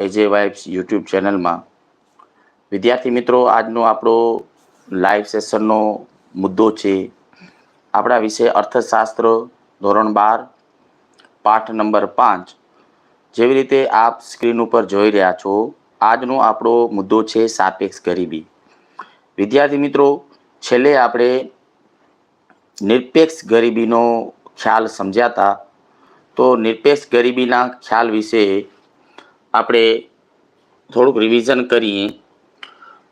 એજે vibes YouTube ચેનલમાં. વિદ્યાર્થી મિત્રો, આજનો આપણો લાઈવ સેશનનો મુદ્દો છે આપણા વિશે અર્થશાસ્ત્ર ધોરણ બાર, પાઠ નંબર પાંચ. જેવી રીતે આપ સ્ક્રીન ઉપર જોઈ રહ્યા છો, આજનો આપણો મુદ્દો છે સાપેક્ષ ગરીબી. વિદ્યાર્થી મિત્રો, છેલ્લે આપણે નિરપેક્ષ ગરીબીનો ખ્યાલ સમજ્યા હતા. તો નિરપેક્ષ ગરીબીના ખ્યાલ વિશે આપણે થોડુંક રિવિઝન કરીએ,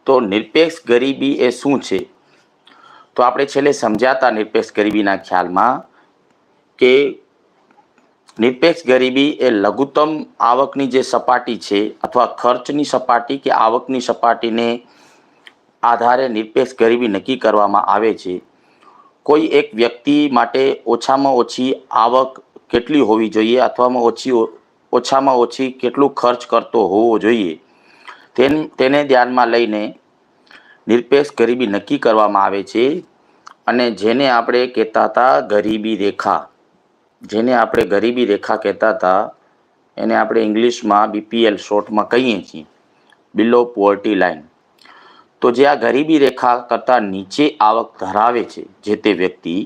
તો નિરપેક્ષ ગરીબી એ શું છે? તો આપણે છેલ્લે સમજાતા નિરપેક્ષ ગરીબીના ખ્યાલમાં કે નિરપેક્ષ ગરીબી એ લઘુત્તમ આવકની જે સપાટી છે અથવા ખર્ચની સપાટી કે આવકની સપાટીને આધારે નિરપેક્ષ ગરીબી નક્કી કરવામાં આવે છે. કોઈ એક વ્યક્તિ માટે ઓછામાં ઓછી આવક કેટલી હોવી જોઈએ? અથવામાં ઓછી ઓછામાં ઓછી કેટલું ખર્ચ કરતો હોવો જોઈએ. તેન ધ્યાનમાં લઈને નિરપેક્ષ ગરીબી નક્કી કરવામાં આવે છે અને જેને આપણે કહેતા હતા ગરીબી રેખા. જેને આપણે ગરીબી રેખા કહેતા હતા, એને આપણે ઇંગ્લિશમાં બીપીએલ શોર્ટમાં કહીએ છીએ. બિલો પોવર્ટી લાઈન તો જે આ ગરીબી રેખા કરતાં નીચે આવક ધરાવે છે જે તે વ્યક્તિ,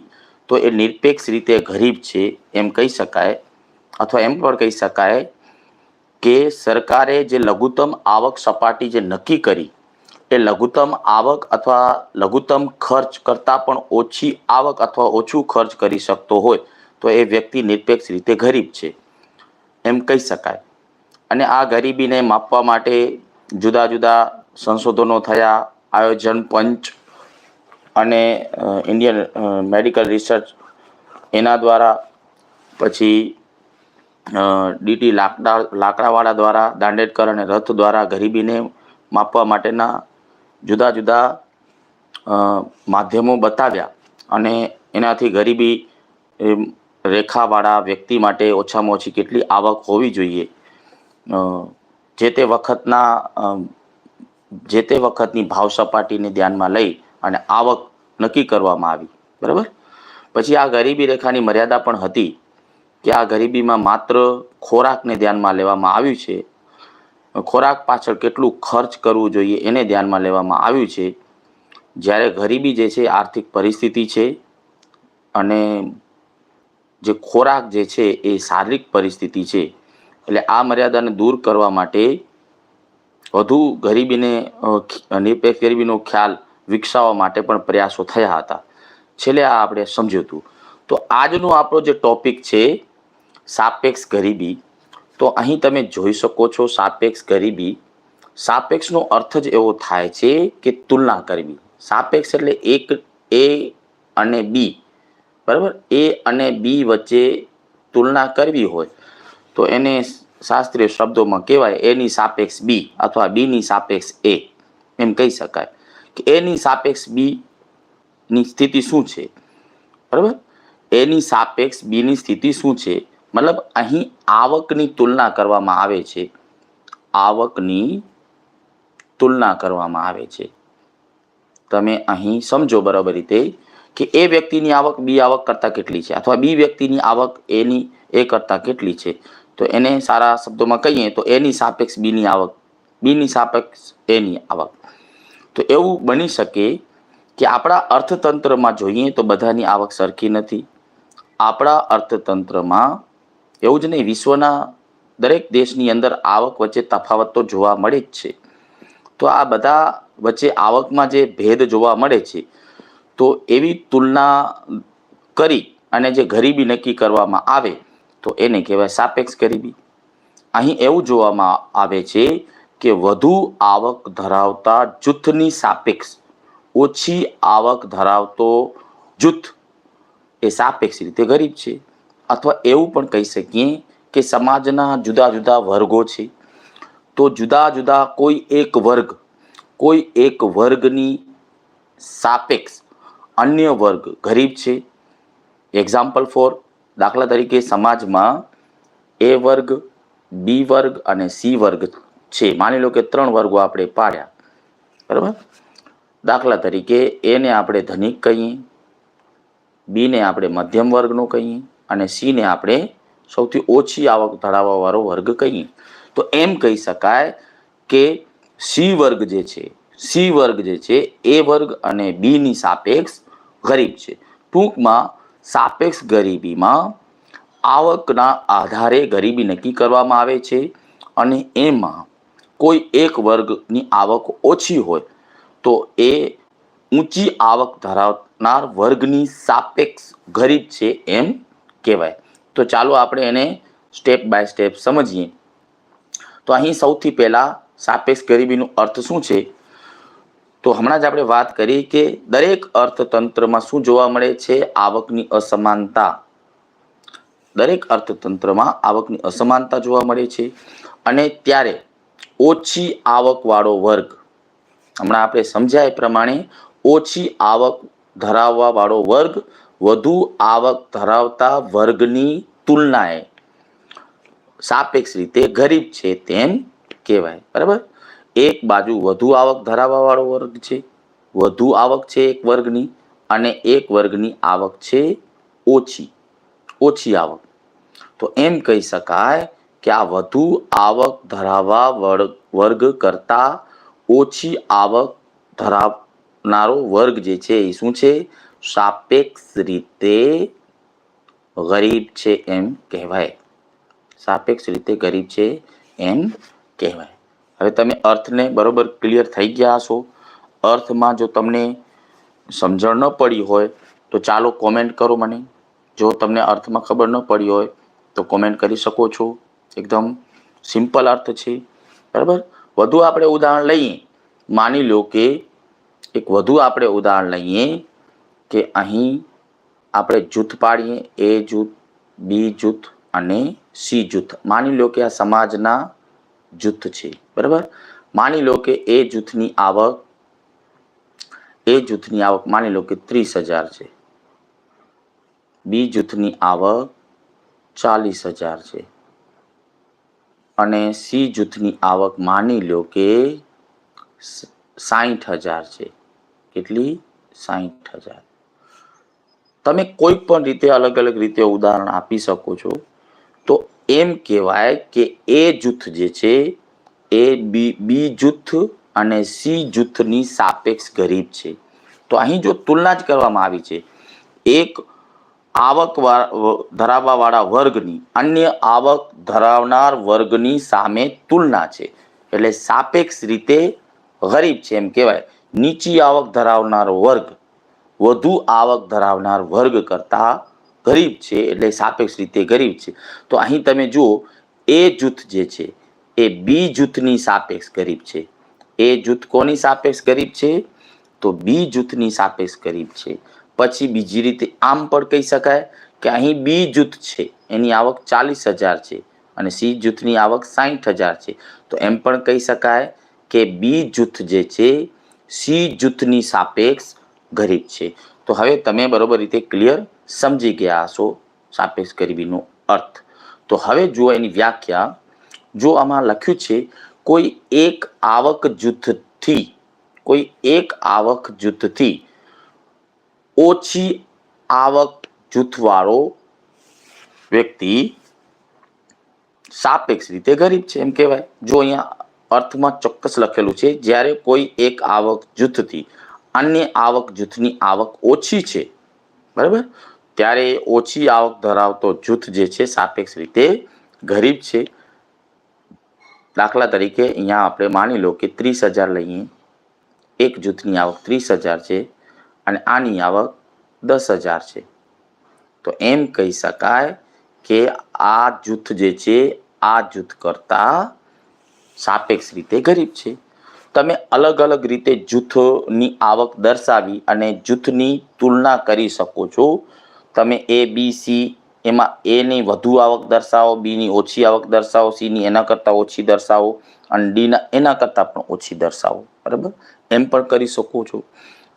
તો એ નિરપેક્ષ રીતે ગરીબ છે એમ કહી શકાય. અથવા એમ પણ કહી શકાય કે સરકારે જે લઘુત્તમ આવક સપાટી જે નક્કી કરી, એ લઘુત્તમ આવક અથવા લઘુત્તમ ખર્ચ કરતાં પણ ઓછી આવક અથવા ઓછું ખર્ચ કરી શકતો હોય, તો એ વ્યક્તિ નિરપેક્ષ રીતે ગરીબ છે. એમ કહી શકાય. અને આ ગરીબીને માપવા માટે જુદા જુદા સંશોધનો થયા, આયોજન પંચ અને ઇન્ડિયન મેડિકલ રિસર્ચ એના દ્વારા પછી ડીટી લાકડા, લાકડાવાળા દ્વારા, દાંડેડકર અને રથ દ્વારા ગરીબીને માપવા માટેના જુદા જુદા માધ્યમો બતાવ્યા અને એનાથી ગરીબી રેખાવાળા વ્યક્તિ માટે ઓછામાં ઓછી કેટલી આવક હોવી જોઈએ. જે તે વખતના જે તે વખતની ભાવ સપાટીને ધ્યાનમાં લઈ અને આવક નક્કી કરવામાં આવી. બરાબર? પછી આ ગરીબી રેખાની મર્યાદા પણ હતી. કે આ ગરીબીમાં માત્ર ખોરાકને ધ્યાનમાં લેવામાં આવ્યું છે. ખોરાક પાછળ કેટલું ખર્ચ કરવું જોઈએ એને ધ્યાનમાં લેવામાં આવ્યું છે. જ્યારે ગરીબી જે છે, આર્થિક પરિસ્થિતિ છે અને જે ખોરાક જે છે, એ શારીરિક પરિસ્થિતિ છે. એટલે આ મર્યાદાને દૂર કરવા માટે વધુ ગરીબીને નિરપેક્ષ ગરીબીનો ખ્યાલ વિકસાવવા માટે પણ પ્રયાસો થયા હતા. છેલ્લે આ આપણે સમજ્યું હતું. તો આજનો આપણો જે ટોપિક છે સાપેક્ષ ગરીબી, તો અહીં તમે જોઈ શકો છો સાપેક્ષ ગરીબી. સાપેક્ષનો અર્થ જ એવો થાય છે કે તુલના કરવી. સાપેક્ષ એટલે એક, એ અને બી. બરાબર? એ અને બી વચ્ચે તુલના કરવી હોય, તો એને શાસ્ત્રીય શબ્દોમાં કહેવાય એની સાપેક્ષ બી અથવા બીની સાપેક્ષ એ. એમ કહી શકાય કે એની સાપેક્ષ બીની સ્થિતિ શું છે? બરાબર? એની સાપેક્ષ બીની સ્થિતિ શું છે? મતલબ અહીં આવકની તુલના કરવામાં આવે છે. આવકની તુલના કરવામાં આવે છે. તમે અહીં સમજો બરાબર રીતે કે એ વ્યક્તિની આવક બી આવક કરતાં કેટલી છે અથવા બી વ્યક્તિની આવક એની એ કરતાં કેટલી છે. તો એને સારા શબ્દોમાં કહીએ તો એની સાપેક્ષ બીની આવક, બીની સાપેક્ષ એની આવક. તો એવું બની શકે કે આપણા અર્થતંત્રમાં જોઈએ તો બધાની આવક સરખી નથી. આપણા અર્થતંત્રમાં એવું જ નહીં, વિશ્વના દરેક દેશની અંદર આવક વચ્ચે તફાવત તો જોવા મળે જ છે. તો આ બધા વચ્ચે આવકમાં જે ભેદ જોવા મળે છે, તો એવી તુલના કરી અને જે ગરીબી નક્કી કરવામાં આવે, તો એને કહેવાય સાપેક્ષ ગરીબી. અહીં એવું જોવામાં આવે છે કે વધુ આવક ધરાવતા જૂથની સાપેક્ષ, ઓછી આવક ધરાવતો જૂથ એ સાપેક્ષ રીતે ગરીબ છે. અથવા એવું પણ કહી શકીએ કે સમાજના જુદા જુદા વર્ગો છે. તો જુદા જુદા કોઈ એક વર્ગ, કોઈ એક વર્ગની સાપેક્ષ અન્ય વર્ગ ગરીબ છે. એક્ઝામ્પલ ફોર દાખલા તરીકે સમાજમાં એ વર્ગ બી વર્ગ અને સી વર્ગ છે. માની લો કે ત્રણ વર્ગો આપણે પાડ્યા, બરાબર? દાખલા તરીકે એને આપણે ધનિક કહીએ બીને આપણે મધ્યમ વર્ગનો કહીએ અને સીને આપણે સૌથી ઓછી આવક ધરાવવાવાળો વર્ગ કહીએ. તો એમ કહી શકાય કે સી વર્ગ જે છે સી વર્ગ જે છે એ વર્ગ અને બીની સાપેક્ષ ગરીબ છે. ટૂંકમાં સાપેક્ષ ગરીબીમાં આવકના આધારે ગરીબી નક્કી કરવામાં આવે છે અને એમાં કોઈ એક વર્ગની આવક ઓછી હોય તો એ ઊંચી આવક ધરાવનાર વર્ગની સાપેક્ષ ગરીબ છે એમ કહેવાય. તો ચાલો આપણે એને સ્ટેપ બાય સ્ટેપ સમજીએ. તો અહીં સૌથી પહેલાં સાપેક્ષ ગરીબીનો અર્થ શું છે? તો હમણાં જ આપણે વાત કરી કે દરેક અર્થતંત્રમાં શું જોવા મળે છે? આવકની અસમાનતા. દરેક અર્થતંત્રમાં આવકની અસમાનતા જોવા મળે છે. અને ત્યારે ઓછી આવકવાળો વર્ગ. હમણાં આપણે સમજ્યા એ પ્રમાણે ઓછી આવક ધરાવવાવાળો વર્ગ વધુ આવક ધરાવતા વર્ગની તુલનાએ સાપેક્ષ રીતે ગરીબ છે તેમ કહેવાય. બરાબર? એક બાજુ વધુ આવક ધરાવવાવાળો વર્ગ છે, વધુ આવક છે એક વર્ગની અને એક વર્ગની આવક છે ઓછી ઓછી આવક. તો એમ કહી શકાય કે આ વધુ આવક ધરાવવા વર્ગ વર્ગ કરતાં ઓછી આવક ધરાવનારો વર્ગ જે છે એ શું છે? સાપેક્ષ રીતે ગરીબ છે એમ કહેવાય. સાપેક્ષ રીતે ગરીબ છે એમ કહેવાય. હવે તમે અર્થને બરોબર ક્લિયર થઈ ગયા હશો. અર્થમાં જો તમને સમજણ ન પડી હોય, તો ચાલો કોમેન્ટ કરો મને. જો તમને અર્થમાં ખબર ન પડી હોય, તો કોમેન્ટ કરી શકો છો. એકદમ સિમ્પલ અર્થ છે. બરાબર? વધુ આપણે ઉદાહરણ લઈએ. માની લો કે એક વધુ આપણે ઉદાહરણ લઈએ. કે અહીં આપણે જૂથ પાડીએ, એ જૂથ, બી જૂથ અને સી જૂથ. માની લો કે આ સમાજના જૂથ છે, બરાબર? માની લો કે એ જૂથની આવક, એ જૂથની આવક માની લો કે ત્રીસ હજાર છે. બી જૂથની આવક ચાલીસ હજાર છે. અને સી જૂથની આવક માની લો કે સાઠ હજાર છે. કેટલી? સાઠ હજાર. તમે કોઈ પણ રીતે અલગ અલગ રીતે ઉદાહરણ આપી શકો છો, તો એમ કહેવાય કે એ જૂથ જે છે, એ બી બી જૂથ અને સી જૂથની સાપેક્ષ ગરીબ છે. તો અહીં જો તુલના જ કરવામાં આવી છે, એક આવક ધરાવવાવાળા વર્ગની, અન્ય આવક ધરાવનાર વર્ગની સામે તુલના છે. એટલે સાપેક્ષ રીતે ગરીબ છે એમ કહેવાય. નીચી આવક ધરાવનાર વર્ગ વધુ આવક ધરાવનાર વર્ગ કરતાં ગરીબ છે, એટલે સાપેક્ષ રીતે ગરીબ છે. તો અહીં તમે જુઓ, એ જૂથ જે છે, એ બી જૂથની સાપેક્ષ ગરીબ છે. એ જૂથ કોની સાપેક્ષ ગરીબ છે? તો બી જૂથની સાપેક્ષ ગરીબ છે. પછી બીજી રીતે આમ પણ કહી શકાય કે અહીં બી જૂથ છે, એની આવક ચાલીસ હજાર છે અને સી જૂથની આવક સાઠ હજાર છે. તો એમ પણ કહી શકાય કે બી જૂથ જે છે, સી જૂથની સાપેક્ષ ગરીબ છે. તો હવે તમે બરોબર રીતે ક્લિયર સમજી ગયા હશો સાપેક્ષ ગરીબીનો અર્થ. તો હવે જુઓ એની વ્યાખ્યા. જો આમાં લખ્યું છે, કોઈ એક આવક જૂથથી, કોઈ એક આવક જૂથથી ઓછી આવક જૂથવાળો વ્યક્તિ સાપેક્ષ રીતે ગરીબ છે. એમ કહેવાય. જો અહીંયા અર્થમાં ચોક્કસ લખેલું છે, જ્યારે કોઈ એક આવક જૂથથી અન્ય આવક, જૂથની આવક ઓછી છે. બરાબર? ત્યારે ઓછી આવક ધરાવતો જૂથ જે છે, સાપેક્ષ રીતે ગરીબ છે. દાખલા તરીકે અહીંયા આપણે માની લો કે ત્રીસ હજાર લઈએ. એક જૂથની આવક ત્રીસ હજાર છે અને આની આવક દસ હજાર છે. તો એમ કહી શકાય કે આ જૂથ જે છે, આ જૂથ કરતાં સાપેક્ષ રીતે ગરીબ છે. તમે અલગ અલગ રીતે જૂથની આવક દર્શાવી અને જૂથની તુલના કરી શકો છો. તમે એ બી સી એમાં એની વધુ આવક દર્શાવો બીની ઓછી આવક દર્શાવો સીની એના કરતાં ઓછી દર્શાવો અને ડીના એના કરતાં પણ ઓછી દર્શાવો. બરાબર? એમ પણ કરી શકો છો.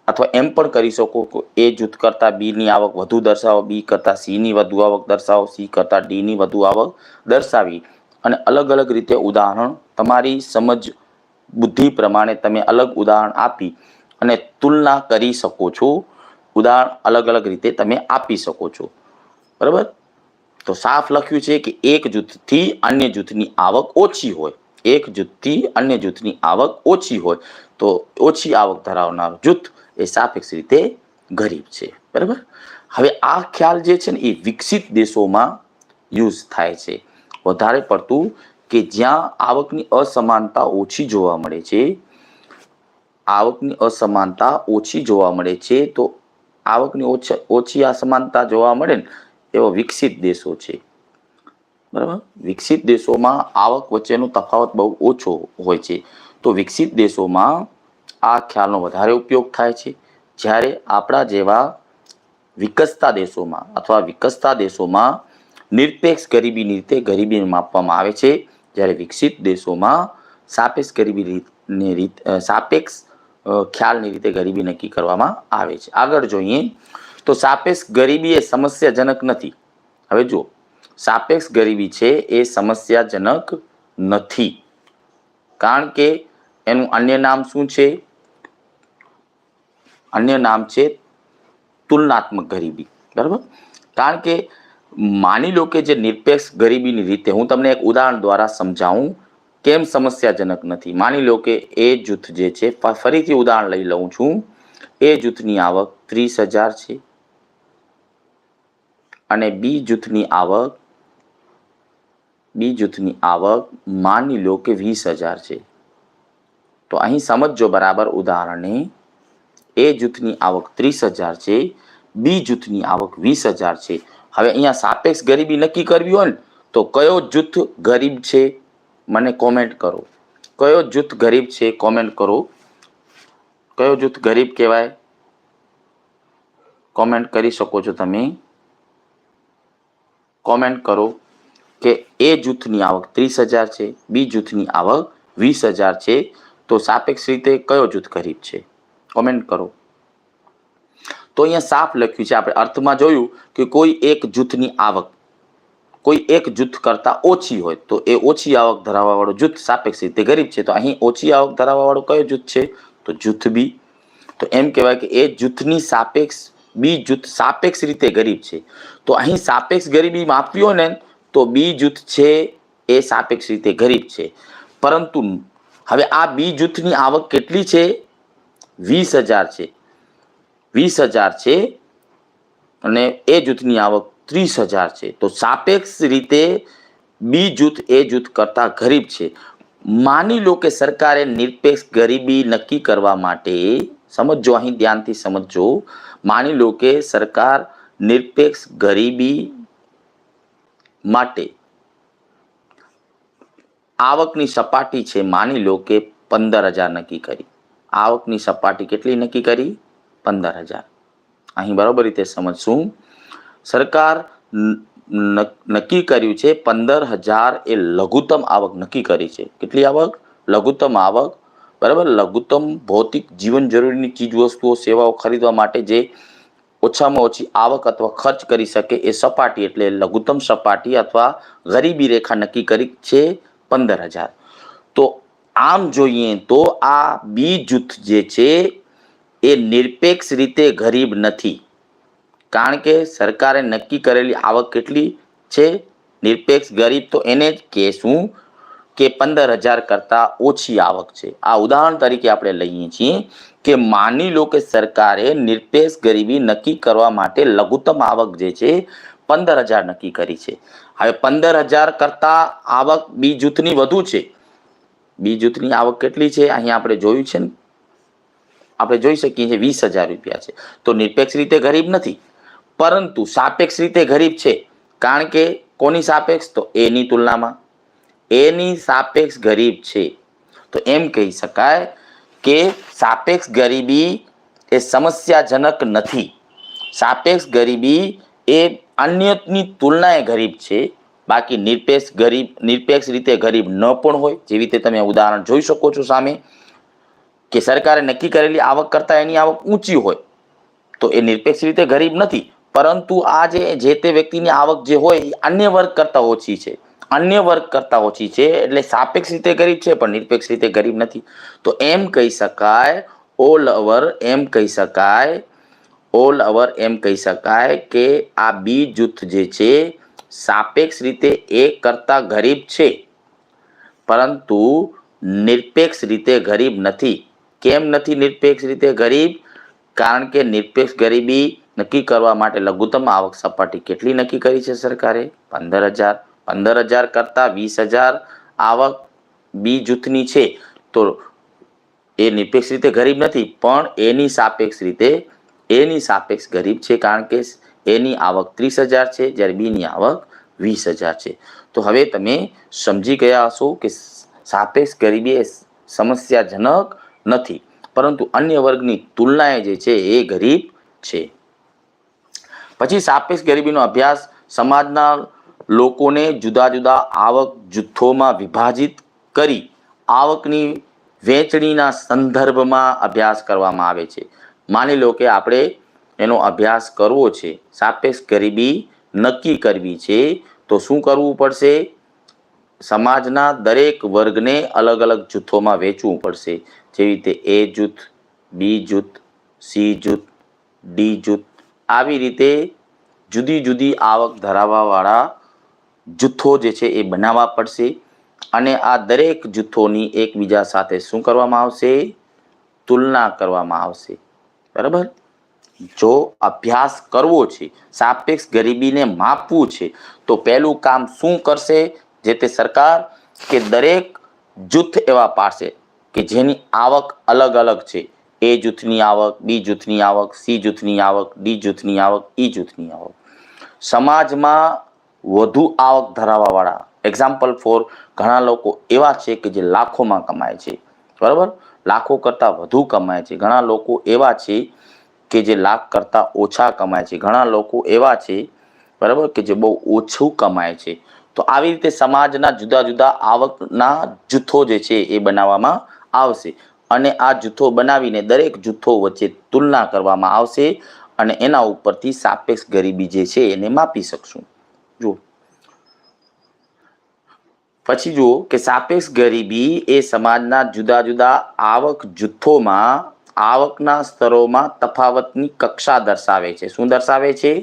અથવા એમ પણ કરી શકો કે એ જૂથ કરતાં બીની આવક વધુ દર્શાવો બી કરતાં સીની વધુ આવક દર્શાવો સી કરતાં ડીની વધુ આવક દર્શાવી. અને અલગ અલગ રીતે ઉદાહરણ તમારી સમજ બુદ્ધિ પ્રમાણે તમે અલગ ઉદાહરણ આપી અને તુલના કરી શકો છો. ઉદાહરણ અલગ અલગ રીતે તમે આપી શકો છો. બરાબર? તો સાફ લખ્યું છે કે એક જૂથથી અન્ય જૂથની આવક ઓછી હોય. એક જૂથથી અન્ય જૂથની આવક ઓછી હોય. તો ઓછી આવક ધરાવનાર જૂથ એ સાપેક્ષ રીતે ગરીબ છે. બરાબર? હવે આ ખ્યાલ જે છે ને એ વિકસિત દેશોમાં યુઝ થાય છે. વધારે પડતું કે જ્યાં આવકની અસમાનતા ઓછી જોવા મળે છે, આવકની અસમાનતા ઓછી જોવા મળે છે, તો આવકની ઓછા, ઓછી અસમાનતા જોવા મળે ને, એવા વિકસિત દેશો છે. બરાબર? વિકસિત દેશોમાં આવક વચ્ચેનો તફાવત બહુ ઓછો હોય છે. તો વિકસિત દેશોમાં આ ખ્યાલનો વધારે ઉપયોગ થાય છે. જ્યારે આપણા જેવા વિકસતા દેશોમાં અથવા વિકસતા દેશોમાં નિરપેક્ષ ગરીબીની રીતે ગરીબીને માપવામાં આવે છે જ્યારે વિકસિત દેશોમાં સાપેક્ષ ગરીબી રીતની રીત સાપેક્ષ ખ્યાલની રીતે ગરીબી નક્કી કરવામાં આવે છે. આગળ જોઈએ તો સાપેક્ષ ગરીબી એ સમસ્યાજનક નથી. હવે જુઓ, સાપેક્ષ ગરીબી છે એ સમસ્યાજનક નથી. કારણ કે એનું અન્ય નામ શું છે? અન્ય નામ છે તુલનાત્મક ગરીબી. બરાબર? કારણ કે માની લો કે જે નિરપેક્ષ ગરીબીની રીતે હું તમને એક ઉદાહરણ દ્વારા સમજાવું, કેમ સમસ્યાજનક નથી? માની લો કે એ જૂથ જે છે ફરીથી ઉદાહરણ લઈ લઉં છું. એ જૂથની આવક ત્રીસ હજાર છે અને બી જૂથની આવક, બી જૂથની આવક માની લો કે વીસ હજાર છે. તો અહીં સમજજો બરાબર ઉદાહરણને. એ જૂથની આવક ત્રીસ હજાર છે, બી જૂથની આવક વીસ હજાર છે. હવે અહીંયા સાપેક્ષ ગરીબી નક્કી કરવી હોય ને, તો કયો જૂથ ગરીબ છે મને કોમેન્ટ કરો. કયો જૂથ ગરીબ છે કોમેન્ટ કરો. કયો જૂથ ગરીબ કહેવાય? કોમેન્ટ કરી શકો છો તમે. કોમેન્ટ કરો કે એ જૂથની આવક ત્રીસ હજાર છે, બી જૂથની આવક વીસ હજાર છે, તો સાપેક્ષ રીતે કયો જૂથ ગરીબ છે? કોમેન્ટ કરો. તો અહીંયા સાફ લખ્યું છે. આપણે અર્થમાં જોયું કે કોઈ એક જૂથની આવક, કોઈ એક જૂથ કરતાં ઓછી હોય તો એ ઓછી આવક ધરાવવાવાળું જૂથ સાપેક્ષ રીતે ગરીબ છે. તો અહીં ઓછી આવક ધરાવવાવાળો કયો જૂથ છે? તો જૂથ બી. તો એમ કહેવાય કે એ જૂથની સાપેક્ષ, બી જૂથ સાપેક્ષ રીતે ગરીબ છે. તો અહીં સાપેક્ષ ગરીબી માપવી હોય ને તો બી જૂથ છે એ સાપેક્ષ રીતે ગરીબ છે. પરંતુ હવે આ બી જૂથની આવક કેટલી છે? વીસ હજાર છે. વીસ હજાર છે અને એ જૂથની આવક ત્રીસ હજાર છે. તો સાપેક્ષ રીતે બી જૂથ, એ જૂથ કરતાં ગરીબ છે. માની લો કે સરકારે નિરપેક્ષ ગરીબી નક્કી કરવા માટે સમજો અહીં, ધ્યાનથી સમજો માની લો કે સરકાર નિરપેક્ષ ગરીબી માટે આવકની સપાટી છે, માની લો કે પંદર હજાર નક્કી કરી. આવકની સપાટી કેટલી નક્કી કરી? પંદર હજાર. અહીં બરાબર રીતે સમજશું. સરકાર નક્કી કર્યું છે પંદર હજાર એ લઘુત્તમ આવક નક્કી કરી છે. કેટલી આવક? લઘુત્તમ આવક. બરાબર? લઘુત્તમ ભૌતિક જીવન જરૂરીની ચીજવસ્તુઓ સેવાઓ ખરીદવા માટે જે ઓછામાં ઓછી આવક અથવા ખર્ચ કરી શકે એ સપાટી એટલે લઘુત્તમ સપાટી અથવા ગરીબી રેખા નક્કી કરી છે પંદર હજાર. તો આમ જોઈએ તો આ બી જૂથ જે છે એ નિરપેક્ષ રીતે ગરીબ નથી. કારણ કે સરકારે નક્કી કરેલી આવક કેટલી છે? નિરપેક્ષ ગરીબ તો એને જ કહેશું કે પંદર હજાર કરતાં ઓછી આવક છે. આ ઉદાહરણ તરીકે આપણે લઈએ છીએ કે માની લો કે સરકારે નિરપેક્ષ ગરીબી નક્કી કરવા માટે લઘુત્તમ આવક જે છે, પંદર હજાર નક્કી કરી છે. હવે પંદર હજાર કરતાં આવક બી જૂથની વધુ છે. બી જૂથની આવક કેટલી છે? અહીંયા આપણે જોયું છે ને આપણે જોઈ શકીએ છીએ વીસ હજાર રૂપિયા છે. તો નિરપેક્ષ રીતે ગરીબ નથી, પરંતુ સાપેક્ષ રીતે ગરીબ છે. કારણ કે કોની સાપેક્ષ? તો એની તુલનામાં. એની સાપેક્ષ ગરીબ છે. તો એમ કહી શકાય કે સાપેક્ષ ગરીબી એ સમસ્યાજનક નથી. સાપેક્ષ ગરીબી એ અન્યની તુલનાએ ગરીબ છે. બાકી નિરપેક્ષ ગરીબ, નિરપેક્ષ રીતે ગરીબ ન પણ હોય. જેવી રીતે તમે ઉદાહરણ જોઈ શકો છો સામે. કે સરકારે નક્કી કરેલી આવક કરતાં એની આવક ઊંચી હોય, તો એ નિરપેક્ષ રીતે ગરીબ નથી. પરંતુ આ જે જે તે વ્યક્તિની આવક જે હોય એ અન્ય વર્ગ કરતાં ઓછી છે. અન્ય વર્ગ કરતાં ઓછી છે એટલે સાપેક્ષ રીતે ગરીબ છે, પણ નિરપેક્ષ રીતે ગરીબ નથી. તો એમ કહી શકાય ઓલ ઓવર એમ કહી શકાય ઓલ ઓવર એમ કહી શકાય કે આ બી જૂથ જે છે, સાપેક્ષ રીતે એ કરતા ગરીબ છે. પરંતુ નિરપેક્ષ રીતે ગરીબ નથી. કેમ નથી નિરપેક્ષ રીતે ગરીબ? કારણ કે નિરપેક્ષ ગરીબી નક્કી કરવા માટે લઘુત્તમ આવક સપાટી કેટલી નક્કી કરી છે સરકારે? પંદર હજાર. પંદર હજાર કરતાં વીસ હજાર આવક બી જૂથની છે. તો એ નિરપેક્ષ રીતે ગરીબ નથી, પણ એની સાપેક્ષ રીતે, એની સાપેક્ષ ગરીબ છે કારણ કે એની આવક ત્રીસ હજાર છે, જ્યારે બીની આવક વીસ હજાર છે. તો હવે તમે સમજી ગયા હશો કે સાપેક્ષ ગરીબી એ સમસ્યાજનક નથી. પરંતુ અન્ય વર્ગની તુલનાએ જે છે એ ગરીબ છે. પછી સાપેક્ષ ગરીબીનો અભ્યાસ સમાજના લોકોને જુદા જુદા આવક જૂથોમાં વિભાજિત કરી આવકની વેચણીના સંદર્ભમાં અભ્યાસ કરવામાં આવે છે. માની લો કે આપણે એનો અભ્યાસ કરવો છે, સાપેક્ષ ગરીબી નક્કી કરવી છે, તો શું કરવું પડશે? સમાજના દરેક વર્ગને અલગ અલગ જૂથોમાં વેચવું પડશે. જેવી રીતે એ જૂથ, બી જૂથ, સી જૂથ, ડી જૂથ આવી રીતે જુદી જુદી આવક ધરાવવાવાળા જૂથો જે છે એ બનાવવા પડશે અને આ દરેક જૂથોની એકબીજા સાથે શું કરવામાં આવશે? તુલના કરવામાં આવશે. બરાબર? જો અભ્યાસ કરવો છે, સાપેક્ષ ગરીબીને માપવું છે, તો પહેલું કામ શું કરશે? જે તે સરકાર કે દરેક જૂથ એવા પાડશે. કે જેની આવક અલગ અલગ છે. એ જૂથની આવક, બી જૂથની આવક, સી જૂથની આવક, ડી જૂથની આવક, ઈ જૂથની આવક. સમાજમાં વધુ આવક ધરાવવાવાળા એક્ઝામ્પલ ફોર ઘણા લોકો એવા છે કે જે લાખોમાં કમાય છે. બરાબર? લાખો કરતાં વધુ કમાય છે. ઘણા લોકો એવા છે કે જે લાખ કરતાં ઓછા કમાય છે. ઘણા લોકો એવા છે, બરાબર, કે જે બહુ ઓછું કમાય છે. તો આવી રીતે સમાજના જુદા જુદા આવકના જૂથો જે છે એ બનાવવામાં આવશે અને આ જૂથો બનાવીને દરેક જૂથો વચ્ચે તુલના કરવામાં આવશે અને એના ઉપરથી સાપેક્ષ ગરીબી જે છે એને માપી શકશું. જુઓ. પછી જુઓ કે સાપેક્ષ ગરીબી એ સમાજના જુદા જુદા આવક જૂથોમાં, આવકના સ્તરોમાં તફાવતની કક્ષા દર્શાવે છે. શું દર્શાવે છે?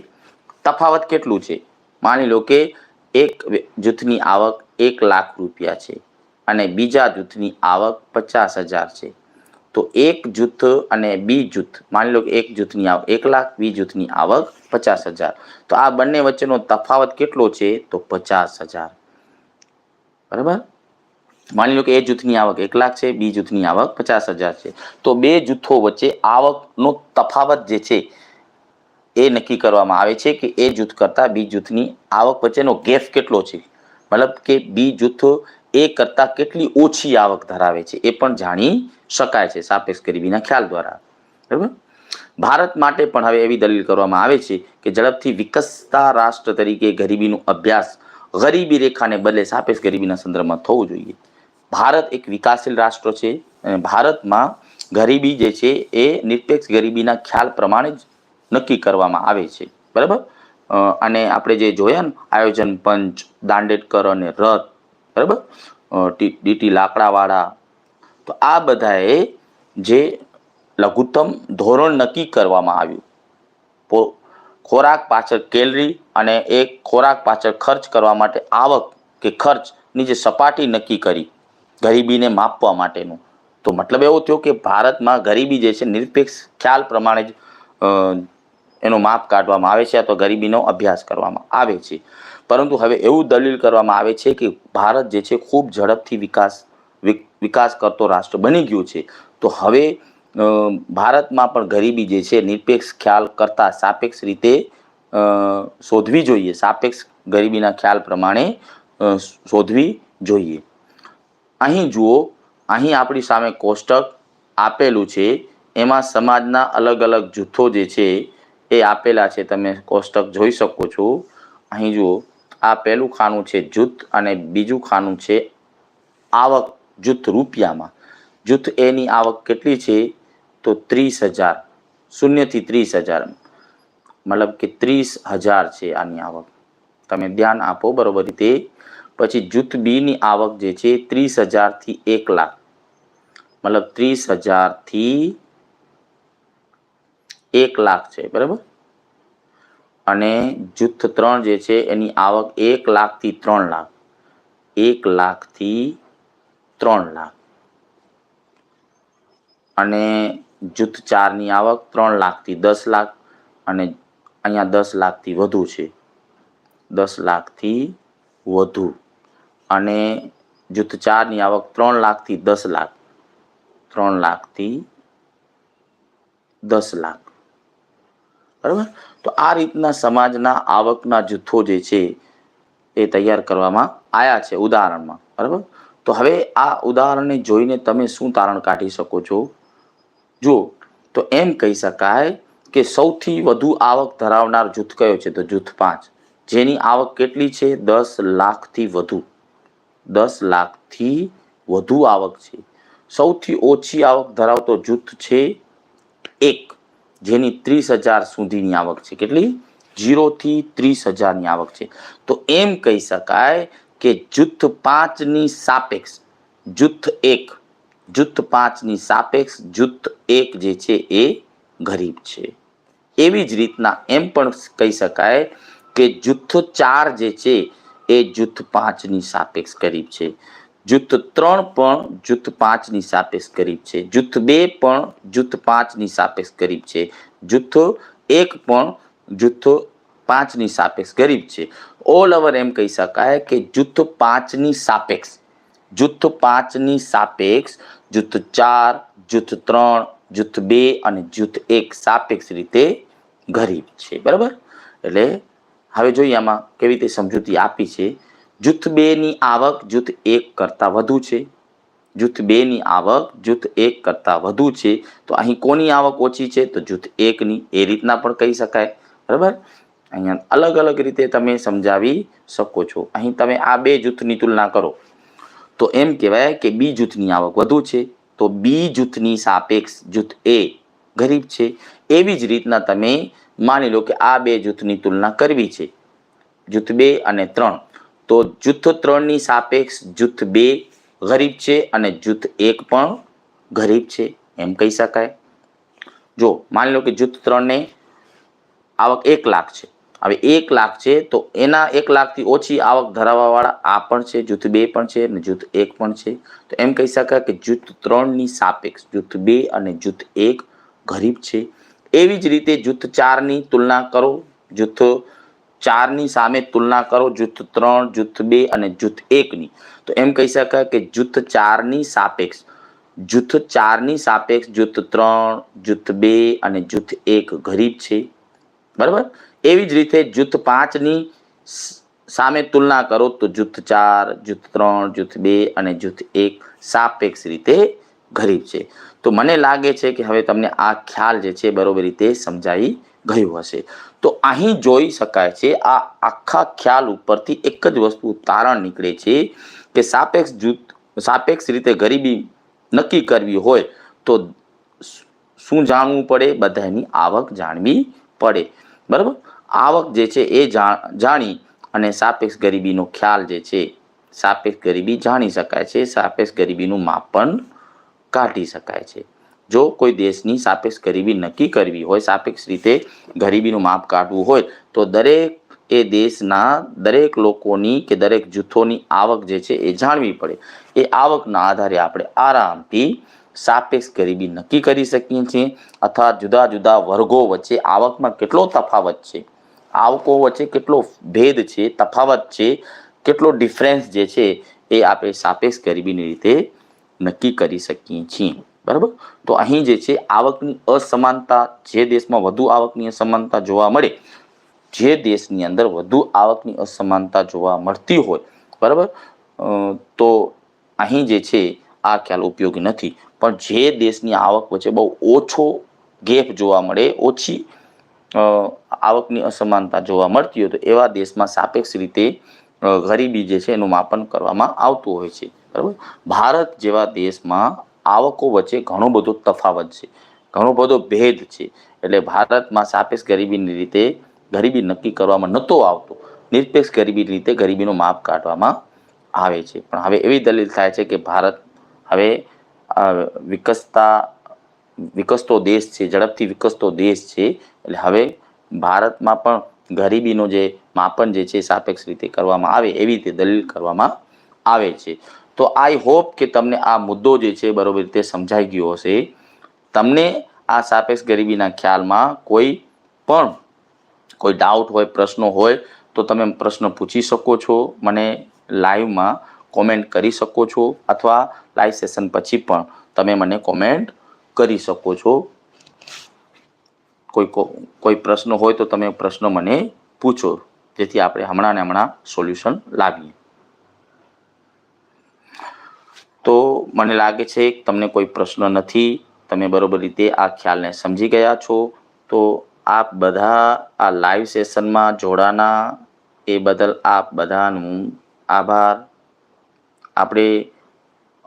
તફાવત કેટલું છે? માની લો કે એક જૂથની આવક એક લાખ રૂપિયા છે. અને બીજા જૂથની આવક પચાસ છે. તો એક જૂથ અને બી જૂથ, માની લો કે એક જૂથની આવક એક લાખ, બી જૂથની આવક પચાસ તો આ બંને વચ્ચેનો તફાવત કેટલો છે? તો પચાસ બરાબર? માની લો કે એ જૂથની આવક એક લાખ છે, બી જૂથની આવક પચાસ હજાર છે. તો બે જૂથો વચ્ચે આવકનો તફાવત જે છે એ નક્કી કરવામાં આવે છે કે એ જૂથ કરતાં બી જૂથની આવક વચ્ચેનો ગેપ કેટલો છે? મતલબ કે બી જૂથ એ કરતાં કેટલી ઓછી આવક ધરાવે છે એ પણ જાણી શકાય છે સાપેક્ષ ગરીબીના ખ્યાલ દ્વારા. બરાબર? ભારત માટે પણ હવે એવી દલીલ કરવામાં આવે છે કે ઝડપથી વિકસતા રાષ્ટ્ર તરીકે ગરીબીનો અભ્યાસ ગરીબી રેખાને બદલે સાપેક્ષ ગરીબીના સંદર્ભમાં થવું જોઈએ. ભારત એક વિકાસશીલ રાષ્ટ્ર છે અને ભારતમાં ગરીબી જે છે એ નિરપેક્ષ ગરીબીના ખ્યાલ પ્રમાણે જ નક્કી કરવામાં આવે છે. બરાબર? અને આપણે જે જોયા ને આયોજન પંચ દાંડેટકર અને રથ બરાબર? ડીટી લાકડાવાળા. તો આ બધાએ જે લઘુત્તમ ધોરણ નક્કી કરવામાં આવ્યું. ખોરાક પાછળ કેલરી અને એ ખોરાક પાછળ ખર્ચ કરવા માટે આવક કે ખર્ચની જે સપાટી નક્કી કરી, ગરીબીને માપવા માટેનું. તો મતલબ એવો થયો કે ભારતમાં ગરીબી જે છે નિરપેક્ષ ખ્યાલ પ્રમાણે જ એનો માપ કાઢવામાં આવે છે અથવા ગરીબીનો અભ્યાસ કરવામાં આવે છે. પરંતુ હવે એવું દલીલ કરવામાં આવે છે કે ભારત જે છે ખૂબ ઝડપથી વિકાસ વિકાસ કરતો રાષ્ટ્ર બની ગયું છે. તો હવે ભારતમાં પણ ગરીબી જે છે નિરપેક્ષ ખ્યાલ કરતાં સાપેક્ષ રીતે શોધવી જોઈએ. સાપેક્ષ ગરીબીના ખ્યાલ પ્રમાણે શોધવી જોઈએ. અહીં જુઓ, અહીં આપણી સામે કોષ્ટક આપેલું છે. એમાં સમાજના અલગ અલગ જૂથો જે છે એ આપેલા છે. તમે કોષ્ટક જોઈ શકો છો. અહીં જુઓ આ પહેલું ખાનું છે જૂથ અને બીજું ખાનું છે આવક જૂથ રૂપિયામાં. જૂથ એની આવક કેટલી છે? તો ત્રીસ હજાર. શૂન્યથી ત્રીસ હજાર. મતલબ કે ત્રીસ હજાર છે આની આવક. તમે ધ્યાન આપો બરોબર રીતે. પછી જૂથ બીની આવક જે છે ત્રીસ હજારથી એક લાખ. મતલબ ત્રીસ હજારથી એક લાખ છે, બરાબર? અને જૂથ ત્રણ જે છે, એની આવક એક લાખથી ત્રણ લાખ. એક લાખથી ત્રણ લાખ. અને જૂથ ચારની આવક ત્રણ લાખથી દસ લાખ અને અહીંયા દસ લાખથી વધુ છે. દસ લાખથી વધુ. અને જૂથ ચારની આવક ત્રણ લાખથી દસ લાખ. ત્રણ લાખથી દસ લાખ. બરાબર? તો આ રીતના સમાજના આવકના જૂથો જે છે એ તૈયાર કરવામાં આવ્યા છે ઉદાહરણમાં, બરાબર? તો હવે આ ઉદાહરણને જોઈને તમે શું તારણ કાઢી શકો છો? જો તો એમ કહી શકાય કે સૌથી વધુ આવક ધરાવનાર જૂથ કયો છે? તો જૂથ પાંચ. જેની આવક કેટલી છે? દસ લાખથી વધુ. દસ લાખથી વધુ આવક છે. સૌથી ઓછી આવક ધરાવતો જૂથ છે એક. જેની ત્રીસ હજાર સુધીની આવક છે. કેટલી? જીરોથી ત્રીસ હજારની આવક છે. તો એમ કહી શકાય કે જૂથ પાંચની સાપેક્ષ, જૂથ એક, જૂથ પાંચની સાપેક્ષ, જૂથ એક જે છે એ ગરીબ છે. એવી જ રીતના એમ પણ કહી શકાય કે જૂથ ચાર જે છે એ જૂથ પાંચની સાપેક્ષ ગરીબ છે. જૂથ ત્રણ પણ જૂથ પાંચની સાપેક્ષ ગરીબ છે. જૂથ બે પણ જૂથ પાંચની સાપેક્ષ ગરીબ છે. જૂથ એક પણ જૂથ પાંચની સાપેક્ષ ગરીબ છે. ઓલ ઓવર એમ કહી શકાય કે જૂથ પાંચની સાપેક્ષ. જૂથ પાંચની સાપેક્ષ, જૂથ ચાર, જૂથ ત્રણ, જૂથ બે અને જૂથ એક સાપેક્ષ રીતે ગરીબ છે. બરાબર? એટલે હવે જોઈએ આમાં કેવી રીતે સમજૂતી આપી છે. જૂથ બેની આવક જૂથ એક કરતાં વધુ છે. જૂથ બેની આવક જૂથ એક કરતાં વધુ છે. તો અહીં કોની આવક ઓછી છે? તો જૂથ એકની. એ રીતના પણ કહી શકાય. બરાબર? અહીંયા અલગ અલગ રીતે તમે સમજાવી શકો છો. અહીં તમે આ બે જૂથની તુલના કરો. તો એમ કહેવાય કે બી જૂથની આવક વધુ છે. તો બી જૂથની સાપેક્ષ જૂથ એ ગરીબ છે. એવી જ રીતના તમે માની લો કે આ બે જૂથની તુલના કરવી છે. જૂથ બે અને ત્રણ. તો જૂથ ત્રણની સાપેક્ષ જૂથ બે ગરીબ છે અને જૂથ એક પણ ગરીબ છે. એમ કહી શકાય. જો માની લો કે જૂથ ત્રણને આવક એક લાખ છે. હવે એક લાખ છે તો એના એક લાખથી ઓછી આવક ધરાવવાવાળા આ પણ છે, જૂથ બે પણ છે અને જૂથ એક પણ છે. તો એમ કહી શકાય કે જૂથ ત્રણની સાપેક્ષ જૂથ બે અને જૂથ એક ગરીબ છે. એવી જ રીતે જૂથ ચારની તુલના કરો. જૂથ ચારની સામે તુલના કરો, જૂથ ત્રણ, જૂથ બે અને જૂથ એકની. તો એમ કહી શકાય કે જૂથ ચારની સાપેક્ષ, જૂથ ચારની સાપેક્ષ જૂથ ત્રણ, જૂથ બે અને જૂથ એક ગરીબ છે. બરાબર? એવી જ રીતે જૂથ પાંચની સામે તુલના કરો તો જૂથ ચાર, જૂથ ત્રણ, જૂથ બે અને જૂથ એક સાપેક્ષ રીતે ગરીબ છે. તો મને લાગે છે કે હવે તમને આ ખ્યાલ જે છે બરોબર રીતે સમજાઈ ગયું હશે. તો અહીં જોઈ શકાય છે, આ આખા ખ્યાલ ઉપરથી એક જ વસ્તુ તારણ નીકળે છે કે સાપેક્ષ જૂથ, સાપેક્ષ રીતે ગરીબી નક્કી કરવી હોય તો શું જાણવું પડે? બધાની આવક જાણવી પડે. બરાબર? આવક જે છે એ જાણી અને સાપેક્ષ ગરીબીનો ખ્યાલ જે છે, સાપેક્ષ ગરીબી જાણી શકાય છે, સાપેક્ષ ગરીબીનું માપન કાઢી શકાય છે. જો કોઈ દેશની સાપેક્ષ ગરીબી નક્કી કરવી હોય, સાપેક્ષ રીતે ગરીબીનું માપ કાઢવું હોય, તો દરેક એ દેશના દરેક લોકોની કે દરેક જૂથોની આવક જે છે એ જાણવી પડે. એ આવકના આધારે આપણે આરામથી સાપેક્ષ ગરીબી નક્કી કરી શકીએ છીએ અથવા જુદા જુદા વર્ગો વચ્ચે આવકમાં કેટલો તફાવત છે, આવકો વચ્ચે કેટલો ભેદ છે, તફાવત છે, કેટલો ડિફરન્સ જે છે એ આપણે સાપેક્ષ ગરીબીની રીતે નક્કી કરી શકીએ છીએ. બરાબર? તો અહીં જે છે, આવકની અસમાનતા, જે દેશમાં વધુ આવકની અસમાનતા જોવા મળે, જે દેશની અંદર વધુ આવકની અસમાનતા જોવા મળતી હોય, બરાબર? તો અહીં જે છે, આ ખ્યાલ ઉપયોગી નથી. પણ જે દેશની આવક વચ્ચે બહુ ઓછો ગેપ જોવા મળે, ઓછી આવકની અસમાનતા જોવા મળતી હોય, તો એવા દેશમાં સાપેક્ષ રીતે ગરીબી જે છે, એનું માપન કરવામાં આવતું હોય છે, બરાબર? ભારત જેવા દેશમાં આવકો વચ્ચે ઘણો બધો તફાવત છે, ઘણો બધો ભેદ છે. એટલે ભારતમાં સાપેક્ષ ગરીબીની રીતે ગરીબી નક્કી કરવામાં નહોતો આવતો. નિરપેક્ષ ગરીબી રીતે ગરીબીનું માપ કાઢવામાં આવે છે. પણ હવે એવી દલીલ થાય છે કે ભારત હવે વિકસતા, વિકસતો દેશ છે, ઝડપથી વિકસતો દેશ છે. એટલે હવે ભારતમાં પણ ગરીબીનો જે માપન જે છે, સાપેક્ષ રીતે કરવામાં આવે એવી રીતે દલીલ કરવામાં આવે છે. તો આઈ હોપ કે તમને આ મુદ્દો જે છે બરોબર રીતે સમજાઈ ગયો હશે. તમને આ સાપેક્ષ ગરીબીના ખ્યાલમાં કોઈ પણ કોઈ ડાઉટ હોય, પ્રશ્નો હોય, તો તમે પ્રશ્ન પૂછી શકો છો, મને લાઈવમાં કોમેન્ટ કરી શકો છો, અથવા લાઈવ સેશન પછી પણ તમે મને કોમેન્ટ કરી શકો છો. કોઈ કોઈ પ્રશ્ન હોય તો તમે પ્રશ્ન મને પૂછો. જેથી આપણે હમણાં ને હમણાં સોલ્યુશન લાવીએ. તો મને લાગે છે તમને કોઈ પ્રશ્ન નથી. તમે બરોબર રીતે આ ખ્યાલને સમજી ગયા છો. તો આપ બધા આ લાઈવ સેશનમાં જોડાના. એ બદલ આપ બધાનું આભાર. આપણે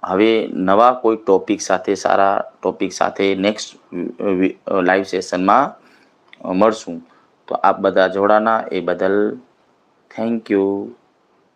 હવે નવા કોઈ ટોપિક સાથે, સારા ટોપિક સાથે નેક્સ્ટ લાઈવ સેશનમાં મળશું. તો આપ બધા જોડાના. એ બદલ થેન્ક યુ